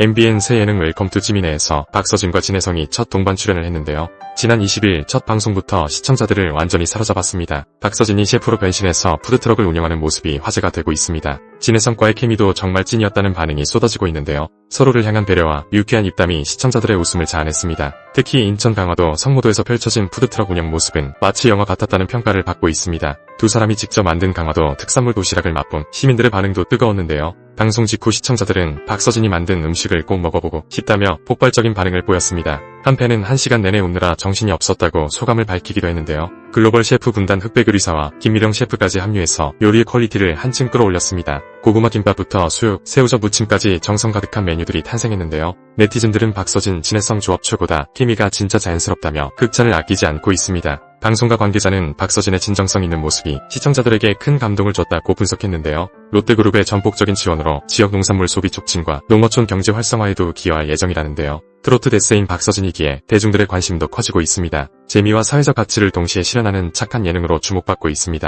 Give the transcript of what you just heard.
MBN 새 예능 웰컴 투 지미네에서 박서진과 진혜성이 첫 동반 출연을 했는데요. 지난 20일 첫 방송부터 시청자들을 완전히 사로잡았습니다. 박서진이 셰프로 변신해서 푸드트럭을 운영하는 모습이 화제가 되고 있습니다. 진혜성과의 케미도 정말 찐이었다는 반응이 쏟아지고 있는데요. 서로를 향한 배려와 유쾌한 입담이 시청자들의 웃음을 자아냈습니다. 특히 인천 강화도 성모도에서 펼쳐진 푸드트럭 운영 모습은 마치 영화 같았다는 평가를 받고 있습니다. 두 사람이 직접 만든 강화도 특산물 도시락을 맛본 시민들의 반응도 뜨거웠는데요. 방송 직후 시청자들은 박서진이 만든 음식을 꼭 먹어보고 싶다며 폭발적인 반응을 보였습니다. 한팬은 1시간 내내 웃느라 정신이 없었다고 소감을 밝히기도 했는데요. 글로벌 셰프 군단 흑백 요리사와 김미령 셰프까지 합류해서 요리의 퀄리티를 한층 끌어올렸습니다. 고구마 김밥부터 수육, 새우젓 무침까지 정성 가득한 메뉴들이 탄생했는데요. 네티즌들은 박서진, 진해성 조합 최고다, 케미가 진짜 자연스럽다며 극찬을 아끼지 않고 있습니다. 방송가 관계자는 박서진의 진정성 있는 모습이 시청자들에게 큰 감동을 줬다고 분석했는데요. 롯데그룹의 전폭적인 지원으로 지역 농산물 소비 촉진과 농어촌 경제 활성화에도 기여할 예정이라는데요. 트로트 데스인 박서진이기에 대중들의 관심도 커지고 있습니다. 재미와 사회적 가치를 동시에 실현하는 착한 예능으로 주목받고 있습니다.